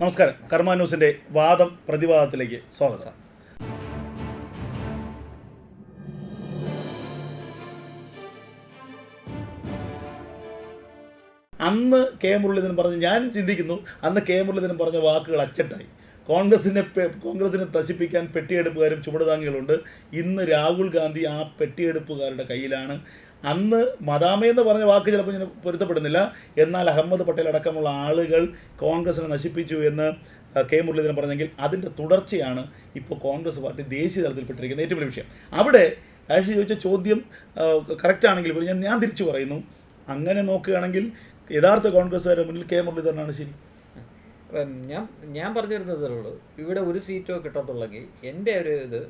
നമസ്കാരം. കർമ്മ ന്യൂസിന്റെ വാദം പ്രതിവാദത്തിലേക്ക് സ്വാഗതം. അന്ന് കെ മുരളീധരൻ പറഞ്ഞ് ഞാൻ ചിന്തിക്കുന്നു അന്ന് കെ മുരളീധരൻ പറഞ്ഞ വാക്കുകൾ അച്ചട്ടായി. കോൺഗ്രസിനെ കോൺഗ്രസിനെ നശിപ്പിക്കാൻ പെട്ടിയെടുപ്പുകാരും ചുവടുതാങ്ങികളുണ്ട് ഇന്ന് രാഹുൽ ഗാന്ധി ആ പെട്ടിയെടുപ്പുകാരുടെ കയ്യിലാണ്. അന്ന് മദാമ എന്ന് പറഞ്ഞ വാക്ക് ചിലപ്പോൾ ഞാൻ പൊരുത്തപ്പെടുന്നില്ല. എന്നാൽ അഹമ്മദ് പട്ടേൽ അടക്കമുള്ള ആളുകൾ കോൺഗ്രസിനെ നശിപ്പിച്ചു എന്ന് കെ മുരളീധരൻ പറഞ്ഞെങ്കിൽ അതിന്റെ തുടർച്ചയാണ് ഇപ്പോൾ കോൺഗ്രസ് പാർട്ടി ദേശീയ തലത്തിൽപ്പെട്ടിരിക്കുന്ന ഏറ്റവും വലിയ വിഷയം. അവിടെ ആഷി ചോദിച്ച ചോദ്യം കറക്റ്റ് ആണെങ്കിൽ പോലും ഞാൻ ഞാൻ തിരിച്ചു പറയുന്നു. അങ്ങനെ നോക്കുകയാണെങ്കിൽ യഥാർത്ഥ കോൺഗ്രസ്സുകാരുടെ മുന്നിൽ കെ മുരളീധരനാണ് ശരി. ഞാൻ ഞാൻ പറഞ്ഞു വരുന്നതേ ഇവിടെ ഒരു സീറ്റോ കിട്ടത്തുള്ളെങ്കിൽ എന്റെ ഒരു ഇത്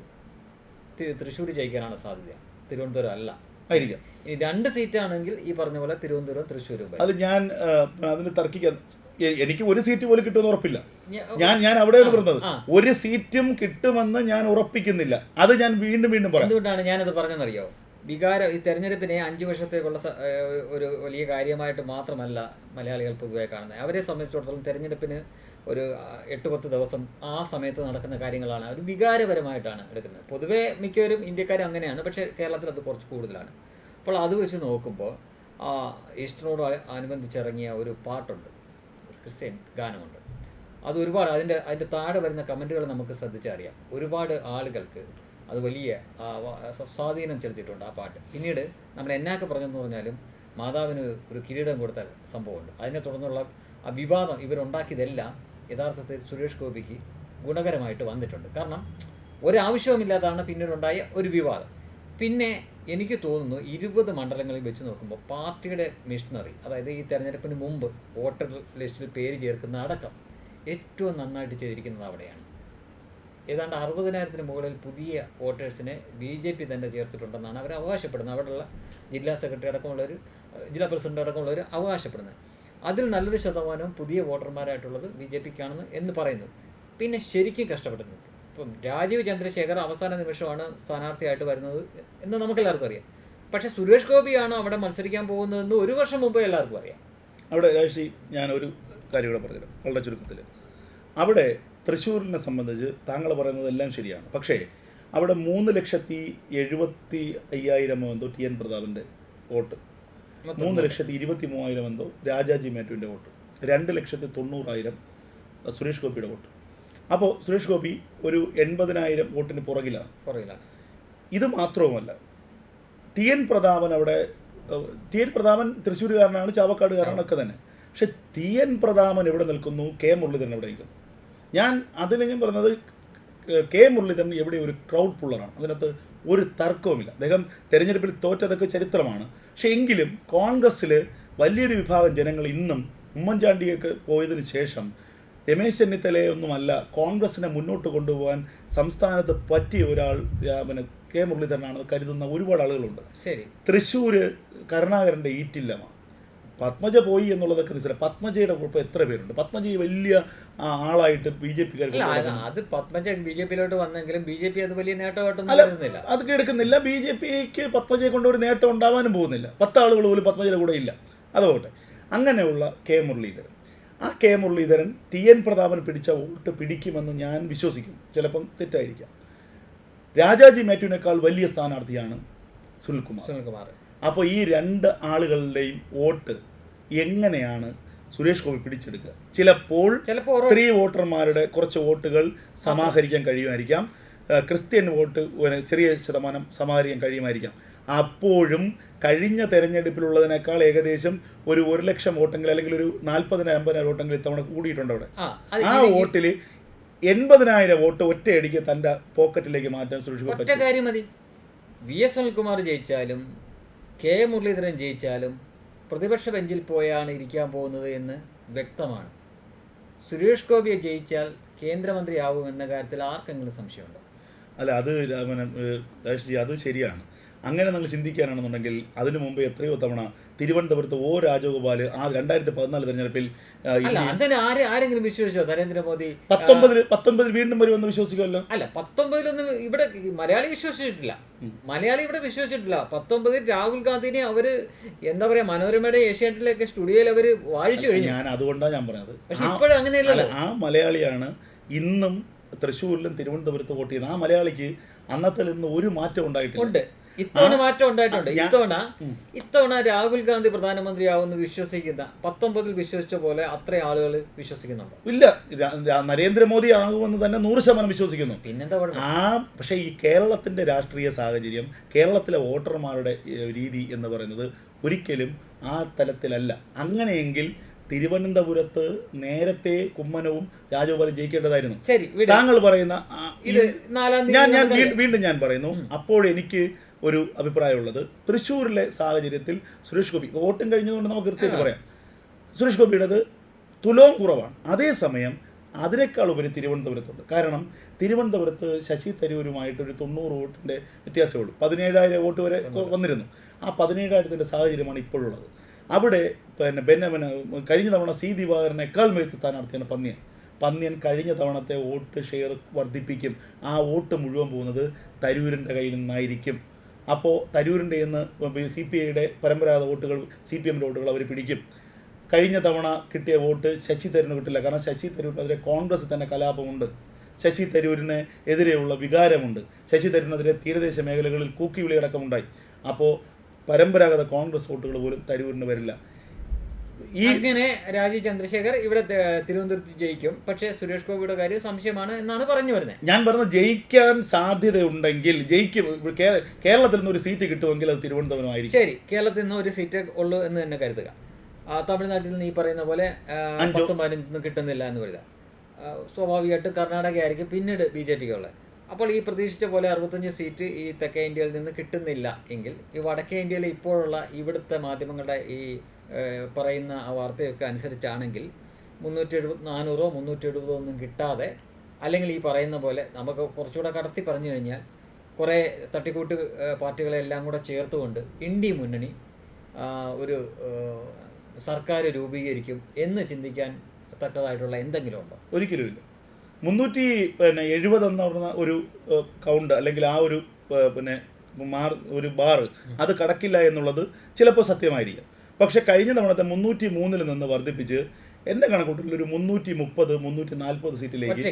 തൃശ്ശൂർ ജയിക്കാനാണ് സാധ്യത. തിരുവനന്തപുരം അല്ല. ആയിരിക്കാം. രണ്ട് സീറ്റാണെങ്കിൽ ഈ പറഞ്ഞ പോലെ തിരുവനന്തപുരം തൃശ്ശൂരും അത് ഞാൻ അതിന് തർക്കിക്കാൻ എനിക്ക് ഒരു സീറ്റ് പോലും കിട്ടുമെന്ന് ഉറപ്പില്ല. ഞാൻ ഞാൻ അവിടെയാണ് പറഞ്ഞത്. ഒരു സീറ്റും കിട്ടുമെന്ന് ഞാൻ ഉറപ്പിക്കുന്നില്ല. അത് ഞാൻ വീണ്ടും വീണ്ടും പറയാം. എന്തുകൊണ്ടാണ് ഞാനത് പറഞ്ഞതെന്നറിയോ വികാരം ഈ തെരഞ്ഞെടുപ്പിനെ അഞ്ച് വർഷത്തേക്കുള്ള ഒരു വലിയ കാര്യമായിട്ട് മാത്രമല്ല മലയാളികൾ പൊതുവെ കാണുന്നത്. അവരെ സംബന്ധിച്ചിടത്തോളം തെരഞ്ഞെടുപ്പിന് ഒരു എട്ട് പത്ത് ദിവസം ആ സമയത്ത് നടക്കുന്ന കാര്യങ്ങളാണ്. ഒരു വികാരപരമായിട്ടാണ് എടുക്കുന്നത്. പൊതുവേ മിക്കവരും ഇന്ത്യക്കാരും അങ്ങനെയാണ്. പക്ഷേ കേരളത്തിൽ അത് കുറച്ച് കൂടുതലാണ്. അപ്പോൾ അത് വെച്ച് നോക്കുമ്പോൾ ആ ഈസ്റ്ററിനോട് അനുബന്ധിച്ചിറങ്ങിയ ഒരു പാട്ടുണ്ട്. ഒരു ക്രിസ്ത്യൻ ഗാനമുണ്ട്. അത് ഒരുപാട് അതിന്റെ അതിന്റെ താഴെ വരുന്ന കമന്റുകൾ നമുക്ക് ശ്രദ്ധിച്ചറിയാം. ഒരുപാട് ആളുകൾക്ക് അത് വലിയ സ്വാധീനം ചെലുത്തിയിട്ടുണ്ട് ആ പാട്ട്. പിന്നീട് നമ്മൾ എന്നാക്കെ പറഞ്ഞെന്ന് പറഞ്ഞാലും മാതാവിന് ഒരു കിരീടം കൊടുത്ത സംഭവമുണ്ട്. അതിനെ തുടർന്നുള്ള ആ വിവാദം ഇവരുണ്ടാക്കിയതെല്ലാം യഥാർത്ഥത്തിൽ സുരേഷ് ഗോപിക്ക് ഗുണകരമായിട്ട് വന്നിട്ടുണ്ട്. കാരണം ഒരാവശ്യവുമില്ലാതാണ് പിന്നീടുണ്ടായ ഒരു വിവാദം. പിന്നെ എനിക്ക് തോന്നുന്നു ഇരുപത് മണ്ഡലങ്ങളിൽ വെച്ച് നോക്കുമ്പോൾ പാർട്ടിയുടെ മിഷണറി അതായത് ഈ തെരഞ്ഞെടുപ്പിന് മുമ്പ് വോട്ടർ ലിസ്റ്റിൽ പേര് ചേർക്കുന്ന അടക്കം ഏറ്റവും നന്നായിട്ട് ചെയ്തിരിക്കുന്നത് അവിടെയാണ്. ഏതാണ്ട് അറുപതിനായിരത്തിന് മുകളിൽ പുതിയ വോട്ടേഴ്സിനെ ബി ജെ പി തന്നെ ചേർത്തിട്ടുണ്ടെന്നാണ് അവർ അവകാശപ്പെടുന്നത്. അവിടെയുള്ള ജില്ലാ സെക്രട്ടറി അടക്കമുള്ളവർ ജില്ലാ പ്രസിഡന്റ് അടക്കമുള്ളവർ അവകാശപ്പെടുന്നത്. അതിൽ നല്ലൊരു ശതമാനം പുതിയ വോട്ടർമാരായിട്ടുള്ളത് ബി ജെ പിക്കാണെന്ന് എന്ന് പറയുന്നു. പിന്നെ ശരിക്കും കഷ്ടപ്പെട്ടിട്ടുണ്ട്. ഇപ്പം രാജീവ് ചന്ദ്രശേഖർ അവസാന നിമിഷമാണ് സ്ഥാനാർത്ഥിയായിട്ട് വരുന്നത് എന്ന് നമുക്കെല്ലാവർക്കും അറിയാം. പക്ഷേ സുരേഷ് ഗോപിയാണ് അവിടെ മത്സരിക്കാൻ പോകുന്നതെന്ന് ഒരു വർഷം മുമ്പേ എല്ലാവർക്കും അറിയാം. അവിടെ രാജി ഞാൻ ഒരു കാര്യം കൂടെ പറഞ്ഞുതരാം. വളരെ ചുരുക്കത്തിൽ അവിടെ തൃശ്ശൂരിനെ സംബന്ധിച്ച് താങ്കൾ പറയുന്നതെല്ലാം ശരിയാണ്. പക്ഷേ അവിടെ മൂന്ന് ലക്ഷത്തി എഴുപത്തി അയ്യായിരമോ എന്തോ ടി എൻ പ്രതാപിന്റെ വോട്ട്. മൂന്ന് ലക്ഷത്തി ഇരുപത്തി മൂവായിരം എന്തോ രാജാജി മേറ്റുവിന്റെ വോട്ട്. രണ്ട് ലക്ഷത്തി തൊണ്ണൂറായിരം സുരേഷ് ഗോപിയുടെ വോട്ട്. അപ്പോൾ സുരേഷ് ഗോപി ഒരു എൺപതിനായിരം വോട്ടിന് പുറകിലാണ്. പുറകിലാണ് ഇത് മാത്രവുമല്ല ടി എൻ പ്രതാപൻ അവിടെ ടി എൻ പ്രതാപൻ തൃശ്ശൂരുകാരനാണ് ചാവക്കാടുകാരനാണ് ഒക്കെ തന്നെ. പക്ഷെ ടി എൻ പ്രതാപൻ എവിടെ നിൽക്കുന്നു? കെ മുരളീധരൻ എവിടെ നിൽക്കുന്നു? ഞാൻ അതിന് ഞാൻ പറഞ്ഞത് കെ മുരളീധരൻ എവിടെ ഒരു ക്രൗഡ് പുള്ളറാണ് അതിനകത്ത് ഒരു തർക്കവുമില്ല. അദ്ദേഹം തെരഞ്ഞെടുപ്പിൽ തോറ്റതൊക്കെ ചരിത്രമാണ്. പക്ഷേ എങ്കിലും കോൺഗ്രസ്സിൽ വലിയൊരു വിഭാഗം ജനങ്ങൾ ഇന്നും ഉമ്മൻചാണ്ടിയൊക്കെ പോയതിനു ശേഷം രമേശ് ചെന്നിത്തലയെ ഒന്നുമല്ല കോൺഗ്രസിനെ മുന്നോട്ട് കൊണ്ടുപോകാൻ സംസ്ഥാനത്ത് പറ്റിയ ഒരാൾ പിന്നെ കെ മുരളീധരനാണെന്ന് കരുതുന്ന ഒരുപാട് ആളുകളുണ്ട്. ശരി. തൃശ്ശൂർ കരുണാകരന്റെ ഈറ്റില്ലമാണ് പത്മജ പോയി എന്നുള്ളതൊക്കെ നിസ്സാരം പത്മജയുടെ കുഴപ്പം എത്ര പേരുണ്ട്? പത്മജ ഈ വലിയ ആളായിട്ട് ബി ജെ പി അത് അത് പത്മജ ബി ജെ പിയിലോട്ട് വന്നെങ്കിലും ബി ജെ പി അത് വലിയ നേട്ടമായിട്ടൊന്നും അത് എടുക്കുന്നില്ല ബി ജെ പിക്ക് പത്മജയെ കൊണ്ട് ഒരു നേട്ടം ഉണ്ടാവാനും പോകുന്നില്ല. പത്ത് ആളുകൾ പോലും പത്മജയുടെ കൂടെ ഇല്ല. അതുപോട്ടെ അങ്ങനെയുള്ള കെ മുരളീധരൻ. ആ K Muraleedharan T N Prathapan പിടിച്ച വോട്ട് പിടിക്കുമെന്ന് ഞാൻ വിശ്വസിക്കുന്നു. ചിലപ്പം തെറ്റായിരിക്കാം. രാജാജി മാത്യുവിനേക്കാൾ വലിയ സ്ഥാനാർത്ഥിയാണ് സുനിൽകുമാർ. സുനിൽകുമാർ. അപ്പോൾ ഈ രണ്ട് ആളുകളുടെയും വോട്ട് എങ്ങനെയാണ് സുരേഷ് ഗോപി പിടിച്ചെടുക്കുക? ചിലപ്പോൾ സ്ത്രീ വോട്ടർമാരുടെ കുറച്ച് വോട്ടുകൾ സമാഹരിക്കാൻ കഴിയുമായിരിക്കാം. ക്രിസ്ത്യൻ വോട്ട് ചെറിയ ശതമാനം സമാഹരിക്കാൻ കഴിയുമായിരിക്കാം. അപ്പോഴും കഴിഞ്ഞ തെരഞ്ഞെടുപ്പിലുള്ളതിനേക്കാൾ ഏകദേശം ഒരു ഒരു ലക്ഷം വോട്ടെങ്കിൽ അല്ലെങ്കിൽ ഒരു നാൽപ്പതിനായിരം അമ്പതിനായിരം വോട്ടെങ്കിൽ ഇത്തവണ കൂടിയിട്ടുണ്ട് അവിടെ. ആ വോട്ടിൽ എൺപതിനായിരം വോട്ട് ഒറ്റയടിക്ക് തന്റെ പോക്കറ്റിലേക്ക് മാറ്റാൻ സുരേഷ് ഗോപി ഒറ്റ കാര്യം മതി. വി എസ് സുനിൽകുമാർ ജയിച്ചാലും കെ മുരളീധരൻ ജയിച്ചാലും പ്രതിപക്ഷ ബെഞ്ചിൽ പോയാണ് ഇരിക്കാൻ പോകുന്നത് എന്ന് വ്യക്തമാണ്. സുരേഷ് ഗോപിയെ ജയിച്ചാൽ കേന്ദ്രമന്ത്രിയാവും എന്ന കാര്യത്തിൽ ആർക്കെങ്കിലും സംശയമുണ്ടോ? അല്ല അത് രാമനം അത് ശരിയാണ്. അങ്ങനെ നിങ്ങൾ ചിന്തിക്കാനാണെന്നുണ്ടെങ്കിൽ അതിനു മുമ്പ് എത്രയോ തവണ തിരുവനന്തപുരത്ത് ഓ രാജഗോപാൽ ആ രണ്ടായിരത്തി പതിനാല് തെരഞ്ഞെടുപ്പിൽ ആരെങ്കിലും വിശ്വസിച്ചോ? നരേന്ദ്രമോദി പത്തൊമ്പതിൽ പത്തൊമ്പതിൽ വീണ്ടും വരുമെന്ന് വിശ്വസിക്കുമല്ലോ? അല്ല പത്തൊമ്പതിലൊന്നും ഇവിടെ മലയാളി വിശ്വസിച്ചിട്ടില്ല. മലയാളി ഇവിടെ വിശ്വസിച്ചിട്ടില്ല. പത്തൊമ്പതിൽ രാഹുൽ ഗാന്ധിനെ അവർ എന്താ പറയാ മനോരമയുടെ ഏഷ്യാനെറ്റിലൊക്കെ സ്റ്റുഡിയോയിൽ അവർ വാഴിച്ചു കഴിഞ്ഞു. ഞാൻ അതുകൊണ്ടാണ് ഞാൻ പറഞ്ഞത്. പക്ഷെ ഇപ്പോഴും അങ്ങനെയല്ല ആ മലയാളിയാണ് ഇന്നും തൃശ്ശൂരിലും തിരുവനന്തപുരത്ത് വോട്ട് ചെയ്യുന്നത്. ആ മലയാളിക്ക് അന്നത്തെ നിന്ന് ഒരു മാറ്റം ഉണ്ടായിട്ടുണ്ട് ഉണ്ട്. ഇത്തവണ മാറ്റം ഉണ്ടായിട്ടുണ്ട്. ഇത്തവണ ഇത്തവണ രാഹുൽ ഗാന്ധി പ്രധാനമന്ത്രിയാവുമെന്ന് വിശ്വസിക്കുന്ന പത്തൊമ്പതിൽ വിശ്വസിച്ച പോലെ അത്ര ആളുകൾ വിശ്വസിക്കുന്നുണ്ട്? ഇല്ല. നരേന്ദ്രമോദി ആകുമെന്ന് തന്നെ നൂറ് ശതമാനം വിശ്വസിക്കുന്നു. പിന്നെന്താ ആ പക്ഷേ ഈ കേരളത്തിന്റെ രാഷ്ട്രീയ സാഹചര്യം കേരളത്തിലെ വോട്ടർമാരുടെ രീതി എന്ന് പറയുന്നത് ഒരിക്കലും ആ തലത്തിലല്ല. അങ്ങനെയെങ്കിൽ തിരുവനന്തപുരത്ത് നേരത്തെ കുമ്മനവും രാജഗോപാലും ജയിക്കേണ്ടതായിരുന്നു. ശരി താങ്കൾ പറയുന്ന ഞാൻ ഞാൻ വീണ്ടും ഞാൻ പറയുന്നു. അപ്പോൾ എനിക്ക് ഒരു അഭിപ്രായമുള്ളത്. തൃശ്ശൂരിലെ സാഹചര്യത്തിൽ സുരേഷ് ഗോപി വോട്ടും കഴിഞ്ഞതുകൊണ്ട് നമുക്ക് കൃത്യമായിട്ട് പറയാം. സുരേഷ് ഗോപിയുടേത് തുലവും കുറവാണ്. അതേസമയം അതിനേക്കാൾ ഉപരി തിരുവനന്തപുരത്തുണ്ട്. കാരണം തിരുവനന്തപുരത്ത് ശശി തരൂരുമായിട്ട് ഒരു തൊണ്ണൂറ് വോട്ടിന്റെ വ്യത്യാസമേ ഉള്ളൂ. പതിനേഴായിരം വോട്ട് വരെ വന്നിരുന്നു. ആ പതിനേഴായിരത്തിന്റെ സാഹചര്യമാണ് ഇപ്പോഴുള്ളത്. അവിടെ പിന്നെ ബെന്നമന കഴിഞ്ഞ തവണ സി ദിവാകരനേക്കാൾ മികച്ച സ്ഥാനാർത്ഥിയാണ് പന്നിയൻ. പന്നിയൻ കഴിഞ്ഞ തവണത്തെ വോട്ട് ഷെയർ വർദ്ധിപ്പിക്കും. ആ വോട്ട് മുഴുവൻ പോകുന്നത് തരൂരിന്റെ കയ്യിൽ നിന്നായിരിക്കും. അപ്പോൾ തരൂരിന്റെ ഇന്ന് സി പി ഐയുടെ പരമ്പരാഗത വോട്ടുകൾ സി പി എമ്മിന്റെ വോട്ടുകൾ അവർ പിടിക്കും. കഴിഞ്ഞ തവണ കിട്ടിയ വോട്ട് ശശി തരൂരിന് കിട്ടില്ല. കാരണം ശശി തരൂരിനെതിരെ കോൺഗ്രസ് തന്നെ കലാപമുണ്ട്. ശശി തരൂരിന് എതിരെയുള്ള വികാരമുണ്ട്. ശശി തരൂരിനെതിരെ തീരദേശ മേഖലകളിൽ കൂക്കി വിളിയടക്കമുണ്ടായി അപ്പോൾ പരമ്പരാഗത കോൺഗ്രസ് വോട്ടുകൾ പോലും തരൂരിന് വരില്ല. ഈ ഇങ്ങനെ രാജീവ് ചന്ദ്രശേഖർ ഇവിടെ തിരുവനന്തപുരത്ത് ജയിക്കും. പക്ഷേ സുരേഷ് ഗോപിയുടെ കാര്യം സംശയമാണ് എന്നാണ് പറഞ്ഞു വരുന്നത് ഞാൻ പറഞ്ഞത് ജയിക്കാൻ സാധ്യത ഉണ്ടെങ്കിൽ ജയിക്കും കേരളത്തിൽ നിന്ന് ഒരു സീറ്റ് കിട്ടുമെങ്കിൽ അത് തിരുവനന്തപുരമായിരിക്കും. ശരി കേരളത്തിൽ നിന്ന് ഒരു സീറ്റ് ഉള്ളൂ എന്ന് തന്നെ കരുതുക. തമിഴ്നാട്ടിൽ നിന്ന് ഈ പറയുന്ന പോലെ. പത്തും പതിനഞ്ചൊന്നും കിട്ടുന്നില്ല എന്ന് കരുതുക. സ്വാഭാവികമായിട്ട് കർണാടക ആയിരിക്കും പിന്നീട് ബി ജെ പിക്ക് ഉള്ളത്. അപ്പോൾ ഈ പ്രതീക്ഷിച്ച പോലെ അറുപത്തഞ്ച് സീറ്റ് ഈ തെക്കേ ഇന്ത്യയിൽ നിന്ന് കിട്ടുന്നില്ല എങ്കിൽ ഈ വടക്കേ ഇന്ത്യയിൽ ഇപ്പോഴുള്ള ഇവിടുത്തെ മാധ്യമങ്ങളുടെ ഈ പറയുന്ന ആ വാർത്തയൊക്കെ അനുസരിച്ചാണെങ്കിൽ മുന്നൂറ്റി എഴുപത് നാനൂറോ മുന്നൂറ്റി എഴുപതോ ഒന്നും കിട്ടാതെ അല്ലെങ്കിൽ ഈ പറയുന്ന പോലെ നമുക്ക് കുറച്ചുകൂടെ കടത്തി പറഞ്ഞു കഴിഞ്ഞാൽ കുറേ തട്ടിക്കൂട്ട് പാർട്ടികളെ എല്ലാം കൂടെ ചേർത്തുകൊണ്ട് ഇന്ത്യ മുന്നണി ഒരു സർക്കാർ രൂപീകരിക്കും എന്ന് ചിന്തിക്കാൻ തക്കതായിട്ടുള്ള എന്തെങ്കിലും ഉണ്ടോ? ഒരിക്കലുമില്ല മുന്നൂറ്റി പിന്നെ എഴുപത് എന്ന് പറഞ്ഞ ഒരു കൗണ്ട് അല്ലെങ്കിൽ ആ ഒരു പിന്നെ മാർ ഒരു ബാർ അത് കടക്കില്ല എന്നുള്ളത് ചിലപ്പോൾ സത്യമായിരിക്കാം. പക്ഷേ കഴിഞ്ഞ തവണത്തെ മുന്നൂറ്റി മൂന്നിൽ നിന്ന് വർദ്ധിപ്പിച്ച് എന്റെ കണക്കൂട്ടിൽ ഒരു മുന്നൂറ്റി മുപ്പത് മുന്നൂറ്റി നാൽപ്പത് സീറ്റിലേക്ക്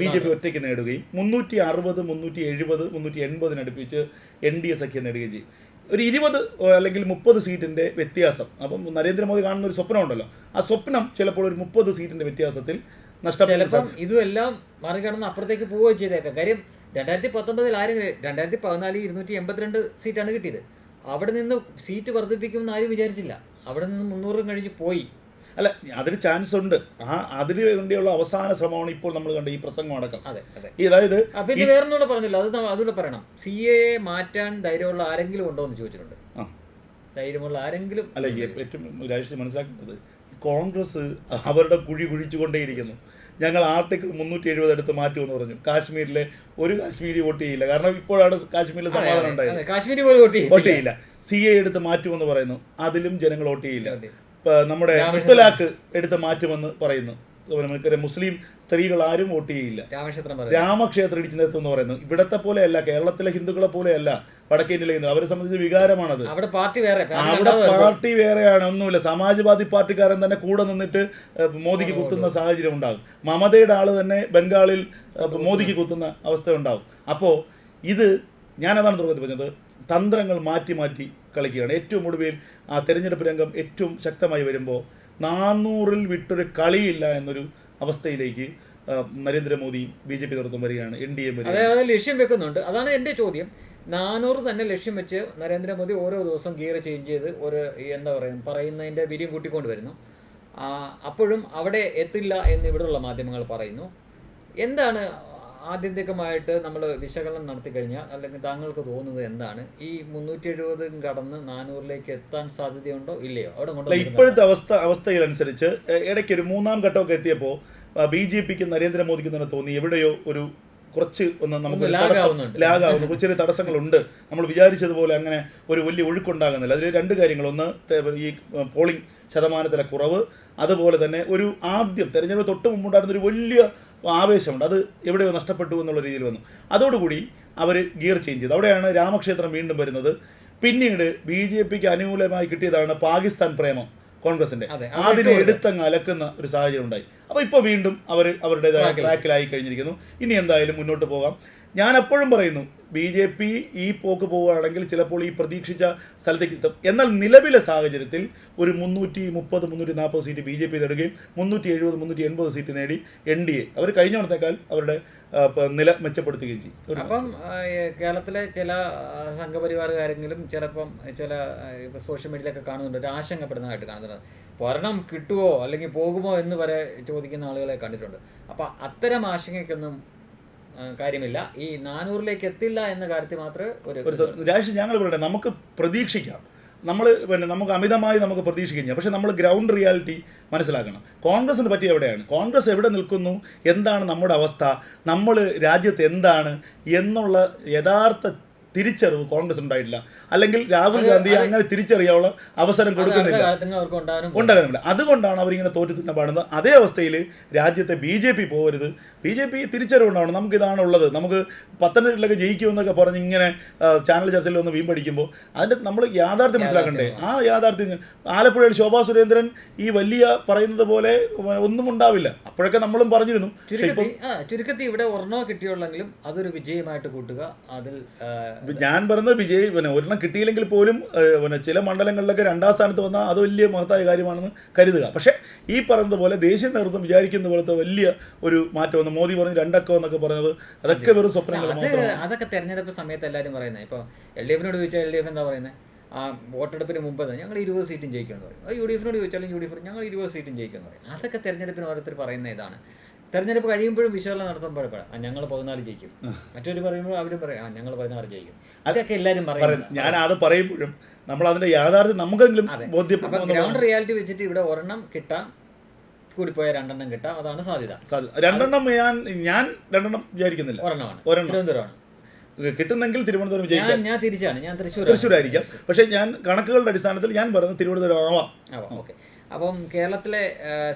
ബി ജെ പി ഒറ്റയ്ക്ക് നേടുകയും മുന്നൂറ്റി അറുപത് മുന്നൂറ്റി എഴുപത് മുന്നൂറ്റി എൺപതിനടുപ്പിച്ച് എൻ ഡി എ സഖ്യം നേടുകയും ചെയ്യും. ഒരു ഇരുപത് അല്ലെങ്കിൽ മുപ്പത് സീറ്റിന്റെ വ്യത്യാസം. അപ്പം നരേന്ദ്രമോദി കാണുന്ന ഒരു സ്വപ്നം ഉണ്ടല്ലോ. ആ സ്വപ്നം ചിലപ്പോൾ ഒരു മുപ്പത് സീറ്റിന്റെ വ്യത്യാസത്തിൽ നഷ്ടപ്പെടും. ഇതുമെല്ലാം മറികടന്ന് അപ്പുറത്തേക്ക് പോവുകയും ചെയ്തേക്കാം. കാര്യം രണ്ടായിരത്തി പത്തൊമ്പതിൽ ആരും രണ്ടായിരത്തി പതിനാലിൽ ഇരുന്നൂറ്റി എൺപത്തിരണ്ട് സീറ്റാണ് കിട്ടിയത്. അവിടെ നിന്ന് സീറ്റ് വർദ്ധിപ്പിക്കുമെന്ന് ആരും വിചാരിച്ചില്ല. അവിടെ നിന്ന് മുന്നൂറും കഴിഞ്ഞ് പോയി. അല്ല അതിന് ചാൻസ് ഉണ്ട്. ആ അതിന് വേണ്ടിയുള്ള അവസാന ശ്രമമാണ് ഇപ്പോൾ നമ്മൾ കണ്ട ഈ പ്രസംഗം അടക്കം. അതെ അതായത് പിന്നെ വേറൊന്നുകൂടെ പറഞ്ഞില്ല. അത് അതുകൂടെ പറയണം. സി എ മാറ്റാൻ ധൈര്യമുള്ള ആരെങ്കിലും ഉണ്ടോ എന്ന് ചോദിച്ചിട്ടുണ്ട്. ധൈര്യമുള്ള ആരെങ്കിലും അല്ല ഏറ്റവും രാജ്യം മനസ്സിലാക്കേണ്ടത് കോൺഗ്രസ് അവരുടെ കുഴി കുഴിച്ചുകൊണ്ടേയിരിക്കുന്നു. ഞങ്ങൾ ആർട്ടിക്കിൾ മുന്നൂറ്റി എഴുപത് എടുത്ത് മാറ്റുമെന്ന് പറഞ്ഞു. കാശ്മീരിലെ ഒരു കാശ്മീരി വോട്ട് ചെയ്യില്ല. കാരണം ഇപ്പോഴാണ് കാശ്മീരിൽ സമാധാനം ഉണ്ടായത്. കാശ്മീരി പോലും വോട്ട്. ചെയ്യില്ല. സി എ എടുത്ത് മാറ്റുമെന്ന് പറയുന്നു. അതിലും ജനങ്ങൾ വോട്ട് ചെയ്യില്ല. നമ്മുടെ. മുത്തലാഖ് എടുത്ത് മാറ്റുമെന്ന് പറയുന്നു. നമുക്കറിയാം മുസ്ലിം സ്ത്രീകൾ ആരും വോട്ട് ചെയ്യില്ല. രാമക്ഷേത്രം രാമക്ഷേത്ര ഇടിച്ചു നിരത്തും എന്ന് പറയുന്നു. ഇവിടത്തെ പോലെയല്ല കേരളത്തിലെ ഹിന്ദുക്കളെ പോലെയല്ല വടക്കേ ഇന്ത്യയിലെ ഹിന്ദു അവരെ സംബന്ധിച്ച് വികാരമാണത്. അവിടെ പാർട്ടി വേറെ അവിടെ പാർട്ടി വേറെയാണ് ഒന്നുമില്ല. സമാജ്വാദി പാർട്ടിക്കാരൻ തന്നെ കൂടെ നിന്നിട്ട് മോദിക്ക് കുത്തുന്ന സാഹചര്യം ഉണ്ടാകും. മമതയുടെ ആൾ തന്നെ ബംഗാളിൽ മോദിക്ക് കുത്തുന്ന അവസ്ഥ ഉണ്ടാകും. അപ്പോൾ ഇത് ഞാൻ അതാണ് തുടക്കത്തിൽ പറഞ്ഞത്. തന്ത്രങ്ങൾ മാറ്റി മാറ്റി കളിക്കുകയാണ്. ഏറ്റവും ഒടുവിൽ ആ തെരഞ്ഞെടുപ്പ് രംഗം ഏറ്റവും ശക്തമായി വരുമ്പോൾ നാനൂറിൽ വിട്ടൊരു കളിയില്ല എന്നൊരു അവസ്ഥയിലേക്ക് നരേന്ദ്രമോദി ബി ജെ പി നേതൃത്വം വരികയാണ് എൻ ഡി എ അതായത് ലക്ഷ്യം വെക്കുന്നുണ്ട്. അതാണ് എന്റെ ചോദ്യം. നാനൂറ് തന്നെ ലക്ഷ്യം വെച്ച് നരേന്ദ്രമോദി ഓരോ ദിവസം ഗിയർ ചേഞ്ച് ചെയ്ത് ഒരു എന്താ പറയുക പറയുന്നതിന്റെ വിരിയും കൂട്ടിക്കൊണ്ട് വരുന്നു. അപ്പോഴും അവിടെ എത്തില്ല എന്ന് ഇവിടെയുള്ള മാധ്യമങ്ങൾ പറയുന്നു. എന്താണ് ആത്യന്തികമായിട്ട് നമ്മൾ വിശകലനം നടത്തി കഴിഞ്ഞാൽ അല്ലെങ്കിൽ താങ്കൾക്ക് തോന്നുന്നത് എന്താണ്? ഈ മുന്നൂറ്റി എഴുപത് കടന്ന് നാനൂറിലേക്ക് എത്താൻ സാധ്യതയുണ്ടോ? ഇല്ലയോ? അവിടെ ഇപ്പോഴത്തെ അവസ്ഥ അവസ്ഥയിലനുസരിച്ച് ഇടയ്ക്ക് ഒരു മൂന്നാം ഘട്ടമൊക്കെ എത്തിയപ്പോൾ ബി ജെ പിക്ക് നരേന്ദ്രമോദിക്ക് തന്നെ തോന്നി എവിടെയോ ഒരു കുറച്ച് ഒന്ന് നമുക്ക്. ലാഗാവുന്നു. കുറച്ച് ചെറിയ തടസ്സങ്ങളുണ്ട്. നമ്മൾ വിചാരിച്ചതുപോലെ അങ്ങനെ ഒരു വലിയ ഒഴുക്കുണ്ടാകുന്നില്ല. അതിൽ രണ്ട് കാര്യങ്ങൾ. ഒന്ന് ഈ പോളിംഗ് ശതമാനത്തിലെ കുറവ്. അതുപോലെ തന്നെ ഒരു ആദ്യം തെരഞ്ഞെടുപ്പ് തൊട്ട് മുമ്പുണ്ടായിരുന്ന ഒരു വലിയ ആവേശമുണ്ട്. അത് എവിടെയോ നഷ്ടപ്പെട്ടു എന്നുള്ള രീതിയിൽ വന്നു. അതോടുകൂടി അവർ ഗിയർ ചേഞ്ച് ചെയ്തു. അവിടെയാണ് രാമക്ഷേത്രം വീണ്ടും വരുന്നത്. പിന്നീട് ബി ജെ പിക്ക് അനുകൂലമായി കിട്ടിയതാണ് പാകിസ്ഥാൻ പ്രേമം കോൺഗ്രസിന്റെ. അതെ, അതിനെ എടുത്തങ്ങ് അലക്കുന്ന ഒരു സാഹചര്യം ഉണ്ടായി. അപ്പോൾ ഇപ്പോൾ വീണ്ടും അവർ അവരുടേതായ. ട്രാക്കിലായി കഴിഞ്ഞിരിക്കുന്നു. ഇനി എന്തായാലും മുന്നോട്ട് പോകാം. ഞാൻ എപ്പോഴും പറയുന്നു ബി ജെ പി ഈ പോക്ക് പോവുകയാണെങ്കിൽ ചിലപ്പോൾ ഈ പ്രതീക്ഷിച്ച സ്ഥലത്തേക്ക് എത്തും. എന്നാൽ നിലവിലെ സാഹചര്യത്തിൽ ഒരു മുന്നൂറ്റി മുപ്പത് മുന്നൂറ്റി നാൽപ്പത് സീറ്റ് ബി ജെ പി നേടുകയും മുന്നൂറ്റി എഴുപത് മുന്നൂറ്റി എൺപത് സീറ്റ് നേടി എൻ ഡി എ. അവർ കഴിഞ്ഞ തവണത്തേക്കാൾ അവരുടെ നില മെച്ചപ്പെടുത്തുകയും ചെയ്യും അപ്പം കേരളത്തിലെ ചില സംഘപരിവാറുകാരെങ്കിലും ചിലപ്പം ചില സോഷ്യൽ മീഡിയയിലൊക്കെ കാണുന്നുണ്ട് ഒരു ആശങ്കപ്പെടുന്നതായിട്ട് കാണുന്നുണ്ട് ഭരണം കിട്ടുമോ അല്ലെങ്കിൽ പോകുമോ എന്ന് വരെ ചോദിക്കുന്ന ആളുകളെ കണ്ടിട്ടുണ്ട് അപ്പം അത്തരം ആശങ്കയ്ക്കൊന്നും കാര്യമില്ല ഈ നാനൂറിലേക്ക് എത്തില്ല എന്ന കാര്യത്തിൽ മാത്രമേ ഒരു രാഷ്ട്രീയം ഞങ്ങൾ പറയട്ടെ നമുക്ക് പ്രതീക്ഷിക്കാം നമ്മൾ പിന്നെ നമുക്ക് അമിതമായി നമുക്ക് പ്രതീക്ഷിക്കാം ചെയ്യാം. പക്ഷേ നമ്മൾ ഗ്രൗണ്ട് റിയാലിറ്റി മനസ്സിലാക്കണം. കോൺഗ്രസിന് പറ്റി എവിടെയാണ്? കോൺഗ്രസ് എവിടെ നിൽക്കുന്നു? എന്താണ് നമ്മുടെ അവസ്ഥ? നമ്മൾ രാജ്യത്ത് എന്താണ്? എന്നുള്ള യഥാർത്ഥ തിരിച്ചറിവ് കോൺഗ്രസ് ഉണ്ടായിട്ടില്ല. അല്ലെങ്കിൽ രാഹുൽ ഗാന്ധി അങ്ങനെ തിരിച്ചറിയാനുള്ള അവസരം കൊടുക്കുന്നില്ല. ഉണ്ടാകുന്നില്ല അതുകൊണ്ടാണ് അവരിങ്ങനെ തോറ്റു തന്നെ പാടുന്നത്. അതേ അവസ്ഥയിൽ രാജ്യത്തെ ബി ജെ പി പോകരുത്. ബി ജെ പി തിരിച്ചറിവുണ്ടാവണം നമുക്ക് ഇതാണ് ഉള്ളത്. നമുക്ക് പത്തനംതിട്ടയിലൊക്കെ ജയിക്കുമെന്നൊക്കെ പറഞ്ഞ് ഇങ്ങനെ ചാനൽ ചർച്ചയിൽ ഒന്ന് വീമ്പടിക്കുമ്പോൾ അതിന്റെ നമ്മൾ യാഥാർത്ഥ്യം മനസ്സിലാക്കണ്ടേ? ആ യാഥാർത്ഥ്യം ആലപ്പുഴയിൽ ശോഭാ സുരേന്ദ്രൻ ഈ വലിയ പറയുന്നത് പോലെ ഒന്നും ഉണ്ടാവില്ല. അപ്പോഴൊക്കെ നമ്മളും പറഞ്ഞിരുന്നു. ചുരുക്കത്തി ഇവിടെ ഒരെണ്ണോ കിട്ടിയുള്ളെങ്കിലും അതൊരു വിജയമായിട്ട് കൂട്ടുക. അതിൽ ഞാൻ പറയുന്നത് വിജയ് പിന്നെ ഒരെണ്ണം കിട്ടിയില്ലെങ്കിൽ പോലും പിന്നെ ചില മണ്ഡലങ്ങളിലൊക്കെ രണ്ടാം സ്ഥാനത്ത് വന്നാൽ അത് വലിയ മഹത്തായ കാര്യമാണെന്ന് കരുതുക. പക്ഷേ ഈ പറയുന്നത് പോലെ ദേശീയ നേതൃത്വം വിചാരിക്കുന്ന പോലത്തെ വലിയ ഒരു മാറ്റം വന്നു മോദി പറഞ്ഞു രണ്ടക്കം എന്നൊക്കെ പറഞ്ഞത് അതൊക്കെ വെറും സ്വപ്നങ്ങൾ അതൊക്കെ തെരഞ്ഞെടുപ്പ് സമയത്ത് എല്ലാവരും പറയുന്നത്. ഇപ്പോൾ എൽ ഡി എഫിനോട് ചോദിച്ചാൽ എൽ ഡി എഫ് എന്താ പറയുന്നത്? ആ വോട്ടെടുപ്പിന് മുമ്പ് തന്നെ ഞങ്ങൾ ഇരുപത് സീറ്റും ജയിക്കുമെന്ന് പറയും. യു ഡി എഫിനോട് ചോദിച്ചാലും യു ഡി എഫ് ഞങ്ങൾ ഇരുപത് സീറ്റും ജയിക്കുമെന്ന് പറയും. അതൊക്കെ തെരഞ്ഞെടുപ്പിന് ഓരോരുത്തർ പറയുന്ന ഇതാണ്. തെരഞ്ഞെടുപ്പ് കഴിയുമ്പോഴും വിശകലനം നടത്തുമ്പോഴപ്പോഴാണ് ആ ഞങ്ങൾ പതിനാല് ജയിക്കും. മറ്റൊരു പറയുമ്പോൾ അവരും പറയും ആ ഞങ്ങൾ പതിനാറ് ജയിക്കും. അതൊക്കെ എല്ലാവരും പറയും. ഞാൻ അത് പറയുമ്പോഴും നമ്മൾ അതിന്റെ യാഥാർത്ഥ്യം നമുക്കെങ്കിലും ഗ്രൗണ്ട് റിയാലിറ്റി വെച്ചിട്ട് ഇവിടെ ഒരെണ്ണം കിട്ടാം കൂടിപ്പോയ രണ്ടെണ്ണം കിട്ടാം അതാണ് സാധ്യത. രണ്ടെണ്ണം ഞാൻ ഞാൻ രണ്ടെണ്ണം വിചാരിക്കുന്നില്ല. ഒരെണ്ണമാണ്. ഒരെണ്ണം. തിരുവനന്തപുരമാണ്. കിട്ടുന്നെങ്കിൽ തിരുവനന്തപുരം ഞാൻ ജയിക്കാം ഞാൻ തിരിച്ചാണ്. ഞാൻ തൃശ്ശൂർ തൃശ്ശൂരായിരിക്കാം. പക്ഷേ ഞാൻ കണക്കുകളുടെ അടിസ്ഥാനത്തിൽ ഞാൻ പറയുന്നത് തിരുവനന്തപുരം ആവാം. ഓക്കെ. അപ്പം കേരളത്തിലെ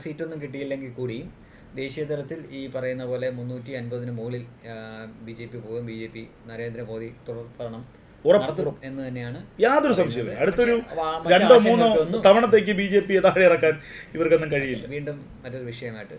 സീറ്റൊന്നും കിട്ടിയില്ലെങ്കിൽ കൂടിയും ദേശീയ തലത്തിൽ ഈ പറയുന്ന പോലെ മുന്നൂറ്റി അൻപതിന് മുകളിൽ ബി ജെ പി പോകും. ബി ജെ പി നരേന്ദ്രമോദി തുടർ ഭരണം ഉറപ്പ് എന്ന് തന്നെയാണ് യാതൊരു സംശയമില്ല അടുത്തൊരു രണ്ടോ മൂന്നോ തവണത്തേക്ക് ബി ജെ പി താഴെ ഇറക്കാൻ ഇവർക്കൊന്നും കഴിയില്ല. വീണ്ടും മറ്റൊരു വിഷയമായിട്ട്